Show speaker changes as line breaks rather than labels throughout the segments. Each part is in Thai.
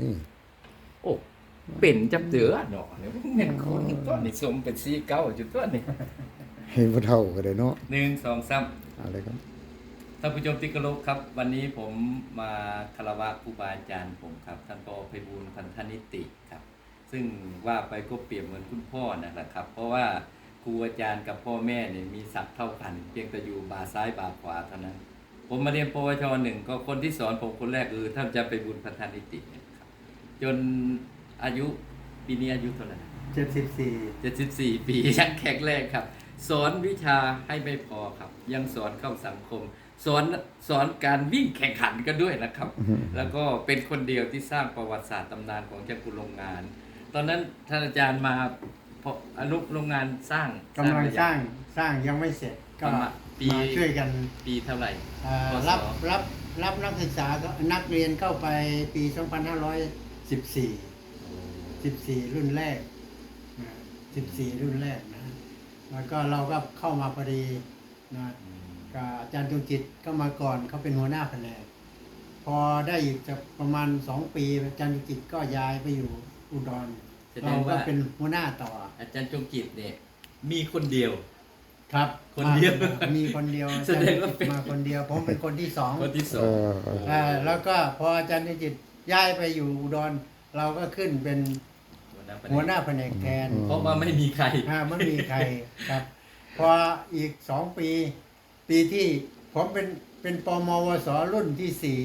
นี่
โอ้เป็นจับเดือเนาะเนี่ยเงินคนตัวนี้สมเป็นสีเก้าจุดตัวนี้
เห็นบ่เท่าก็ได้เนาะ
หนึ่งสองสาม
อะไรครับ
ท่านผู้ชมที่เคารพครับ วันนี้ผมมาคารวะครูบาอาจารย์ผมครับท่านปอไพบูลย์พันธนิติครับ ซึ่งว่าไปก็เปรียบเหมือนคุณพ่อนั่นแหละครับ เพราะว่าครูอาจารย์กับพ่อแม่เนี่ยมีศักดิ์เท่ากัน เพียงแต่อยู่บาซ้ายบาขวาเท่านั้น ผมมาเรียนปวชหนึ่งก็คนที่สอนผมคนแรกคือท่านอาจารย์ไปบุญพันธนิติเนี่ยครับ จนอายุปีนี้อายุเท่าไหร่
เจ็ดสิบสี่
74ปียังแข็งแรงครับ สอนวิชาให้ไม่พอครับ ยังสอนเข้าสังคม สอนสอนการวิ่งแข่งขันกันด้วยนะครับ แล้วก็เป็นคนเดียวที่สร้างประวัติศาสตร์ตำนานของเจ้าคุณโรงงาน ตอนนั้นท่านอาจารย์มาพออนุโรงงานสร้าง
กำลัง
ไป
สร้างสร้างยังไม่เสร็จก็
ประมาณปี
มาช่วยกัน
ปีเท่าไหร่
เอ่อ
พศ
รับรับรับนักศึกษาก็นักเรียนเข้าไปปี 2514 14รุ่นแรกนะ14รุ่นแรกนะแล้วก็เราก็เข้ามาพอดีนะกับอาจารย์ดวงจิตก็มาก่อนเขาเป็นหัวหน้าแผนกพอได้อีกจะประมาณ2ปีอาจารย์ดวงจิตก็ย้ายไปอยู่อุดร
แสด
เรา
ง
ก็
ว่า
เป็นหัวหน้าต่อ
อาจารย์จงกิจเนี่ยมีคนเดียว
ครับ
คนเดียว
มามีคนเดียว
แสดงว่าเป็น
มาคนเดียว ผมเป็นคนที่สอง
คนที่สอ
เองอเออ
อ่าแล้วก็พออาจารย์นิจิต ย้ายไปอยู่อุดรเราก็ขึ้นเป็น
หัวหน้า
หัวหน้าแผนกแทน
เพราะว่าไม่มีใคร
อ่าไม่มีใครครับ พออีกสองปี ปีที่ผมเป็นเป็นปมวสรุ่นที่สี่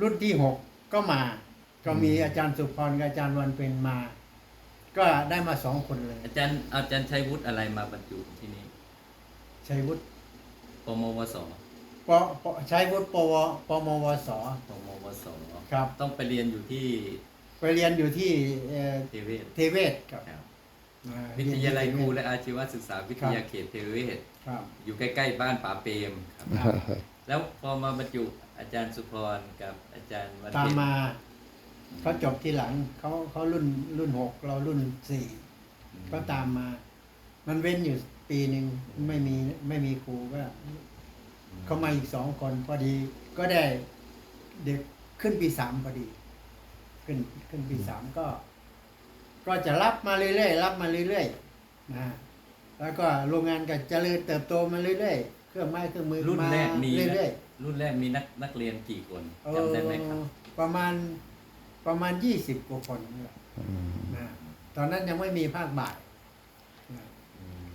รุ่นที่หกก็มา ก็มีอาจารย์สุพรกับอาจารย์วันเป็นมา ก็ได้มาสองคนเลย
อาจารย์อาจารย์ชัยวุฒิอะไรมาบรรจุที่นี่
ชัยวุฒิ
ปมวส
ปปชัยวุฒิปวปมวส
ปมวส
ครับ
ต้องไปเรียนอยู่ที่
ไปเรียนอยู่ที่เอ่อ
เทเวศ
เทเวศครับ
ครับ
อ่า
วิทยาลัยครู
เน
และอาชีวศึกษาวิทยาเขตเทเวศ
ครับ
อยู่ใกล้ ๆ บ้านป่าเปรมครับ
ครับ
แล้วพอมาบรรจุอาจารย์สุพรกับอาจารย์วัน
ตาม
เพ็ญ
มาเขาจบทีหลังเขาเขารุ่นรุ่นหกเรารุ่นสี่ก็ตามมา มันเว้นอยู่ปีหนึ่งไม่มีไม่มีครูก็ เขามาอีกสองคนพอดีก็ได้เด็กขึ้นปีสามพอดี ขึ้นขึ้นปีสามก็ ก็จะรับมาเรื่อยๆรับมาเรื่อยๆนะแล้วก็โรงงานก็เจริญเติบโตมาเรื่อยๆเครื่องไม้เครื่องมือ
รุ่น
มา
แรกมีนะ
เรื่อย
รุ่นแรกมีนักนักเรียนกี่คน
ๆเอ
จำได้ไหมครับ
อประมาณประมาณยี่สิบกว่าคนนี่แหละ
อืม
นะตอนนั้นยังไม่มีภาคบ่ายนะ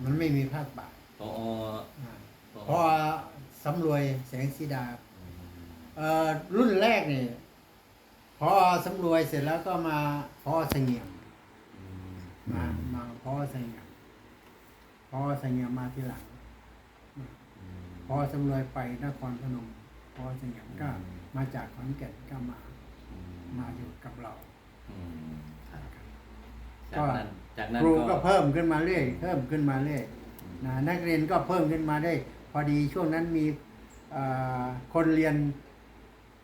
มันไม่มีภาคบ่าย
พอ
นะ
พอ
พอ สำรวยแสงสีดาเอ่อรุ่นแรกเนี่ยพอสำรวยเสร็จแล้วก็มาพอเสงี่ยมมามาพอเสงี่ยมพอเสงี่ยมมาทีหลัง พอสำรวยไปนครพนมพอเสงี่ยมก็มาจากขอนแก่นก็มา มาอยู่กับเรา
อืมครับ
ก็
จากนั้นจากนั้น
ครู
ก็
ก็เพิ่มขึ้นมาเรื่อยเพิ่มขึ้นมาเรื่อยนะนักเรียนก็เพิ่มขึ้นมาได้พ อดีช่วงนั้นมีเอ่อคนเรียน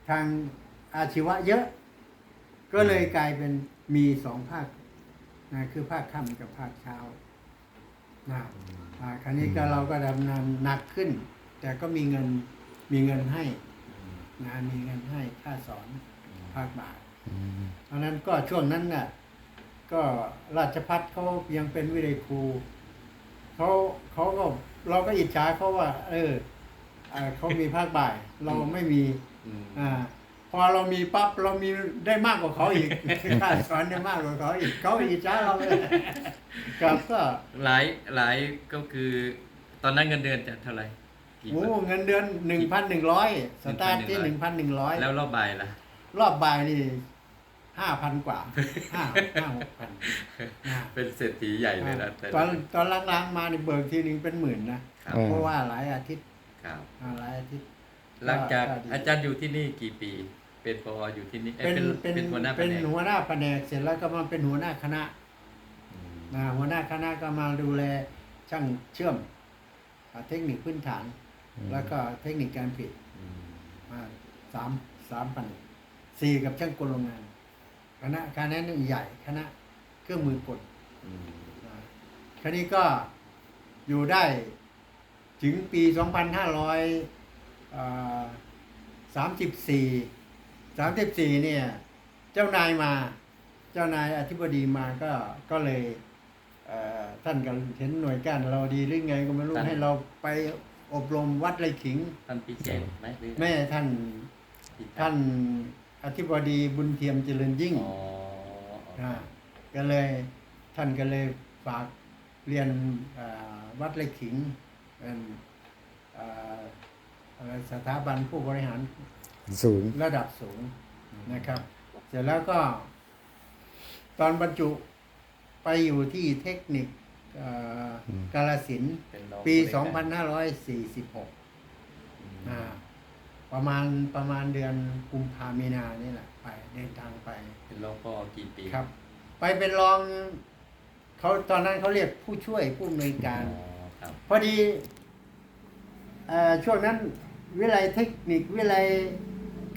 ทางอาชีวะเยอะ ก็เลยกลายเป็นมีสองภาคนะคือภาคค่ำกับภาคเช้านะอ่าคราวนี้ก็เราก็ดำเนินหนักขึ้น แต่ก็มีเงินมีเงินให้นะมีเงินให้ค่าสอนภาคบ่าย
อืม
เพราะนั้นก็ช่วงนั้นน่ะก็ราชพัฒเขายังเป็นวิเลยครู เขาเขาก็เราก็อิจฉาเขาว่า เอออ่าเขามีภาคบ่าย เราไม่มี
อืม
อ่า พอเรามีปั๊บเรามีได้มากกว่าเขาอีก ค่าสอนได้มากกว่าเขาอีกเขาอิจฉาเราเลยครับก็
หลายหลายก็คือ ตอนนั้นเงินเดือนจะเท่าไหร่กี่
โอ้
บาท
เงินเดือนหนึ่งพันหนึ่งร้อยสตาร์ทที่หนึ่งพันหนึ่งร้อย
แล้วรอบบ่ายล่ะ
รอบบ่ายนี่ ห้าพันกว่าห้าห้าหกพันนะ
เป็นเศรษฐีใหญ่เลยนะแต่
ตอนตอนล้างๆมาในเบิกทีนึงเป็นหมื่นนะ
ครับ
เพราะว่าหลายอาทิตย์
ครับ
อ่าหลายอาทิตย์
หลังจาก
ก็ดี
อาจารย์อยู่ที่นี่กี่ปี เป็นปออยู่ที่นี่เอ้ย
เป็น
เป็น
เป็น
เป็นหัวหน้าแผ
เป็น
นก
หัวหน้าแผนกเสร็จแล้วก็มาเป็นหัวหน้าคณะ
อืม
นะหัวหน้าคณะก็มาดูแลช่างเชื่อมอ่าเทคนิคพื้นฐาน แล้วก็เทคนิคการผลิต
อืม
อ่าสามสามพันสี่กับช่างกลโรงงาน คณะคณะนี่ใหญ่คณะเครื่องมือกล
อืม
นะคราวนี้ก็อยู่ได้ถึงปี 2534 34 เนี่ย เจ้านายมา เจ้านายอธิบดีมาก็ก็เลยเอ่อท่านก็เห็นหน่วยการเราดีหรือไงก็ไม่รู้
ท่าน
ให้เราไปอบรมวัดไรขิง
ท่านพิเศษไหมหรือ
แม่ท่าน
ที่
ท่าน อธิบดีบุญเทียมเจริญยิ่ง
อ๋อ
อ่าก็เลยท่านก็เลยฝากเรียนอ่าวัดไรขิงเป็นอ่าอะไรสถาบันผู้บริหาร
สูง
ระดับสูงนะครับ เสร็จแล้วก็ ตอนบรรจุไปอยู่ที่เทคนิคเอ่ออ
ม
กาลสินธุ์
เป็นรอง
ปี
บริการ
2546อ่า ประมาณประมาณเดือนกุมภามีนานี่แหละไปเดินทางไป
เป็นรองปอกี่ปี
ครับ ไปเป็นรองเขาตอนนั้นเขาเรียกผู้ช่วยผู้อำนวยการ
อ๋อครับ
พอดีเอ่อช่วงนั้นวิไลยเทคนิควิไลย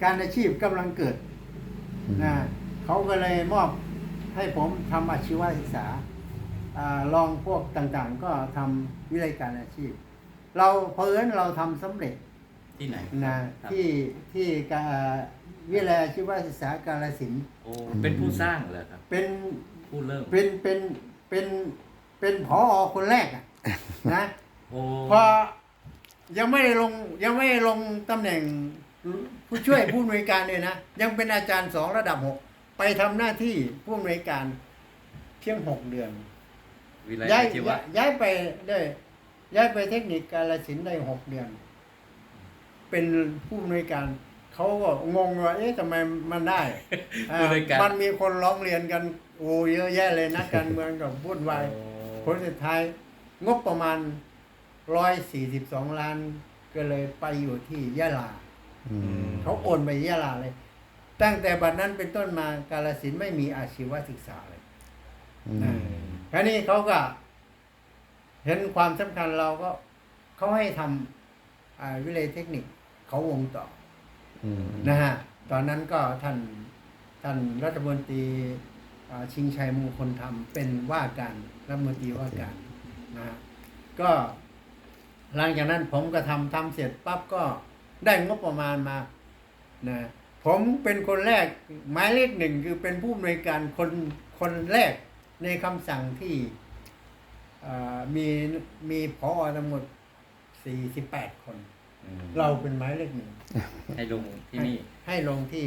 การอาชีพกำลังเกิด
อืม
นะเขาก็เลยมอบให้ผมทำอาชีวศึกษาอาลองพวกต่างๆ ก็ทำวิไลยการอาชีพ เราเพอิญเราทำสำเร็จ
ที่ไหน
นะครับที่ที่กาวิไลยอาชีวศึกษากาลสินธุ์
โอ้เป็นผู้สร้างเหรอครับ
เป็น
ผู้เริ่ม
เป็นเป็นเป็นเป็นผอคนแรกอะนะ
โอ้
พอยังไม่ได้ลงยังไม่ได้ลงตำแหน่งผู้ช่วยผู้อำนวยการเลยนะ ยังเป็นอาจารย์สองระดับหกไปทำหน้าที่ผู้อำนวยการเพียงหกเดือน
วิไล
ย้าย
อาชีวะ
ย้ายไปได้ย้ายไปเทคนิคกาลสินธุ์ได้หกเดือน เป็นผู้อำนวยการเขาก็งงว่าเอ๊ะทำไมมันได้อ่า
ผู้อำนวยการ
มันมีคนร้องเรียนกันโอ้เยอะแยะเลยนักการเมืองกับวุ่นวาย
โอ้
ผลสุดท้ายงบประมาณร้อยสี่สิบสองล้าน ก็เลยไปอยู่ที่ยะลา
อืม
เขาโอนไปยะลาเลย ตั้งแต่บัดนั้นเป็นต้นมากาลสินธุ์ไม่มีอาชีวศึกษาเลย
อื
นะ
ม
คราวนี้เขาก็ เห็นความสำคัญเราก็เขาให้ทำอ่าวิเลยเทคนิค เขาวงต่อ
อืม
นะฮะตอนนั้นก็ท่านท่านรัฐมนตรีอ่าชิงชัยมงคลธรรมเป็นว่าการรัฐมนตรีว่าการนะฮะก็หลังจากนั้นผมก็ทำทำเสร็จปั๊บก็ได้งบประมาณมานะผมเป็นคนแรกหมายเลขหนึ่งคือเป็นผู้อำนวยการคนคนแรกในคำสั่งที่อ่ามีมีพอทั้งหมด48 คน
อืม
เราเป็นหมายเลขหนึ่ง
ให้ลงที่นี่
ให้ลงที่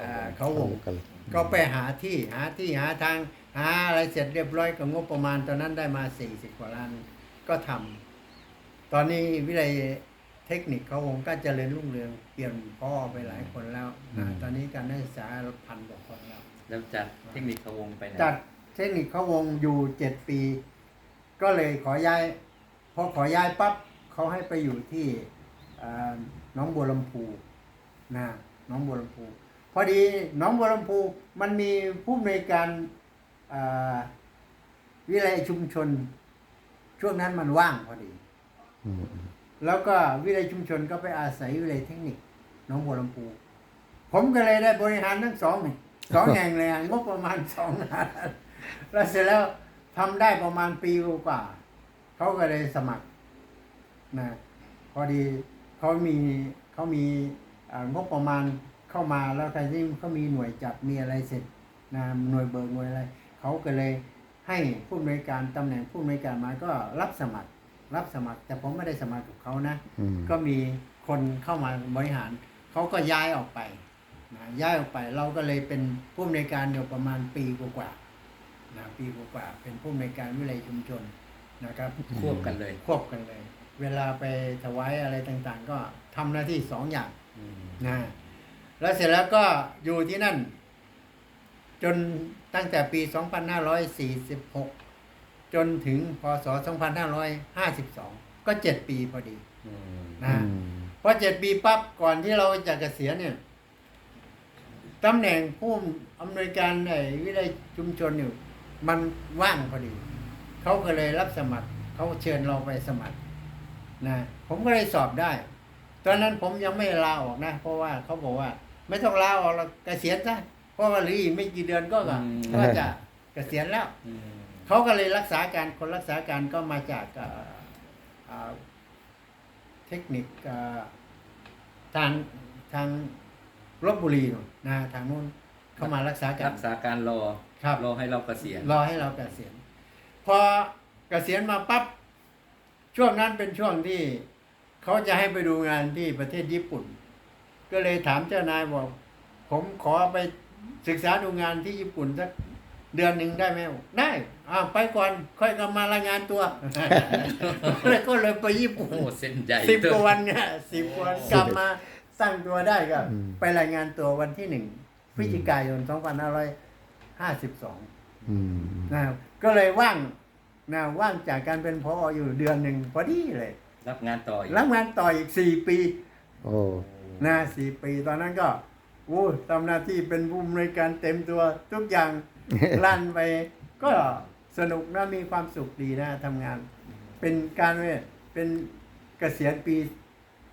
อ่าเขาวง
กัน
ก็ไปหาที่หาที่หาทางหาอะไรเสร็จเรียบร้อยกับงบประมาณตอนนั้นได้มาสี่สิบกว่าล้านก็ทำตอนนี้วิทยาเทคนิคเขาวงก็เจริญรุ่งเรืองเปลี่ยนพ่อไปหลายคนแล้วนะตอนนี้การนักศึกษาพันกว่าคนแล้ว
แล้วจัดเทคนิคเขาวงไปไหน
จัดเทคนิคเขาวงอยู่เจ็ดปี ก็เลยขอย้าย พอขอย้ายปั๊บเขาให้ไปอยู่ที่อ่าห น้องบัวลำพูนะหน้องบัวลำพูพอดีหน้องบัวลำพูมันมีผู้อำนวยการอ่าวิเลยชุมชน ช่วงนั้นมันว่างพอดี
อืม
แล้วก็วิเลยชุมชนก็ไปอาศัยวิเลยเทคนิคหน้องบัวลำพู ผมก็เลยได้บริหารทั้งสองนี่สองแห่งเลยอะงบประมาณสองล้านแล้วเสร็จแล้วทำได้ประมาณปีกว่าเขาก็เลยสมัครนะพอดี เขามีเขามีอ่างบประมาณเข้ามาแล้วแต่ที่เขามีหน่วยจัดมีอะไรเสร็จนะหน่วยเบิกหน่วยอะไรเขาก็เลยให้ผู้อำนวยการตำแหน่งผู้อำนวยการมาก็รับสมัครรับสมัคร แต่ผมไม่ได้สมัครกับเขานะ
อืม
ก็มีคนเข้ามาบริหารเขาก็ย้ายออกไปนะย้ายออกไปเราก็เลยเป็นผู้อำนวยการอยู่ประมาณปีกว่าๆนะปีกว่าๆเป็นผู้อำนวยการวิเลยชุมชนนะครับ
ควบกันเลย
ควบกันเลย เวลาไปถวายอะไรต่างๆ ก็ทำหน้าที่สองอย่าง
อืม
นะแล้วเสร็จแล้วก็อยู่ที่นั่น จนตั้งแต่ปี 2546 จนถึงพศ 2552 ก็เจ็ดปีพอดี
อืม
นะ
อืม
พอเจ็ดปีปั๊บก่อนที่เราจะเกษียณเนี่ยตำแหน่งผู้อำนวยการในวิทยชุมชนอยู่ มันว่างพอดี เขาก็เลยรับสมัคร เขาเชิญเราไปสมัคร นะผมก็เลยสอบได้ ตอนนั้นผมยังไม่ลาออกนะ เพราะว่าเขาบอกว่า ไม่ต้องลาออกเราเกษียณซะเพราะว่าเหลืออีกไม่กี่เดือนก็ก็ก็จะเกษียณแล้ว
อืม
เขาก็เลยรักษาการคนรักษาการก็มาจากเอ่ออ่าเทคนิคเอ่อทางทางลบบุรีนู่นนะทางนู้นเข้ามารักษาการ
รักษาการรอ
ครับ
รอให้เราเกษียณ
รอให้เราเกษียณพอเกษียณมาปั๊บ ช่วงนั้นเป็นช่วงที่เขาจะให้ไปดูงานที่ประเทศญี่ปุ่น ก็เลยถามเจ้านายบอก ผมขอไปศึกษาดูงานที่ญี่ปุ่นสักเดือนหนึ่งได้ไหมบอกได้อ่าไปก่อนค่อยกลับมารายงานตัวเลยก็เลยไปญี่ปุ่น
โอ้เส้นใหญ่
สิบกว่าวันเนี่ยสิบกว่าวันกลับมาตั้งตัวได้ก็
อืม
ไปรายงานตัววันที่หนึ่งพฤศจิกายนสองพันห้าร้อยห้าสิบสอง
อืม
นะครับก็เลยว่าง นะว่างจากการเป็นพออยู่เดือนหนึ่งพอดีเลย
รับงานต่ออีก
รับงานต่ออีกสี่ปี
โอ้
นะสี่ปีตอนนั้นก็โอ้ทำหน้าที่เป็นผู้อำนวยการเต็มตัวทุกอย่างลั่นไป ก็สนุกนะมีความสุขดีนะทำงาน เป็นการเว้ยเป็นเกษียณปี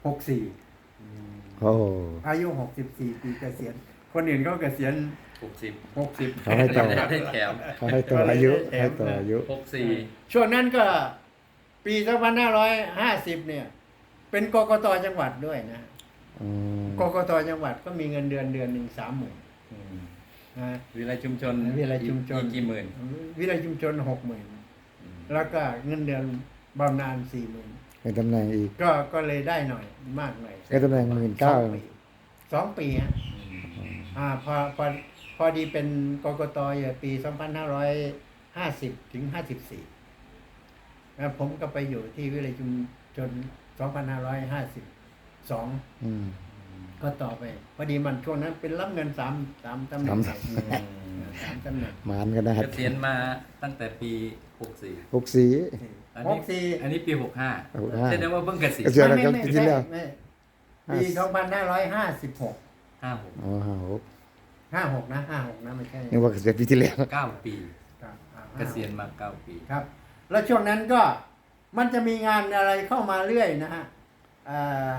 หกสี่
โอ้
อายุหกสิบสี่ปีเกษียณคนอื่นเขาเกษียณ
หกสิบ
หกสิบ
เขาให้ต่อ
ได้แถม
เขาให้ต่ออายุให้ต่ออายุ
หกสี่
ช่วงนั้นก็ปีสองพันห้าร้อยห้าสิบเนี่ย เป็นกกตจังหวัดด้วยนะ
อืม
กกตจังหวัดก็มีเงินเดือนเดือนหนึ่งสามหมื่นนะ
วิไลชุมชน
วิไลชุมชน
อีกกี่หมื่น
วิเลยชุมชนหกหมื่นแล้วก็เงินเดือนบำนาญสี่หมื่น
เป็นตำแหน่งอีก
ก็ก็เลยได้หน่อยมากหน่อย
ก็ตำแหน่งหมื่นเก้า
สองปีสองปีฮะอ่าพอพอ พอดีเป็นกกตอยู่ปีสองพันห้าร้อยห้าสิบถึงห้าสิบสี่แล้วผมก็ไปอยู่ที่วิเลยชุมชนสองพันห้าร้อยห้าสิบสอง
อืม
ก็ต่อไป พอดีมันช่วงนั้นเป็นรับเงินสามสามตำแหน่ง
สาม
สามตำแหน่ง
หมานกันนะ
เกษียณมาตั้งแต่ปีหกสี่
หกสี
อัน
ห
นี้
กสี่
อันนี้ปีหกห้า
65
แสดงว่าเพิ่งเกษียณ
เกษียณ
ไม่
แล้ว
ไม่
ปี
ไม่
ที่แล้ว
ไม่ปีสองพันห้าร้อยห้าสิบหก
ห้าหก
อ๋อ ห้าหก
ห้าหกนะห้าหกนะไม่ใช่
นึกว่าเกษียณปีที่แล้ว
เก้าปี
ครับอ่า
เกษียณมาเก้าปี
ครับ แล้วช่วงนั้นก็มันจะมีงานอะไรเข้ามาเรื่อยนะฮะอ่า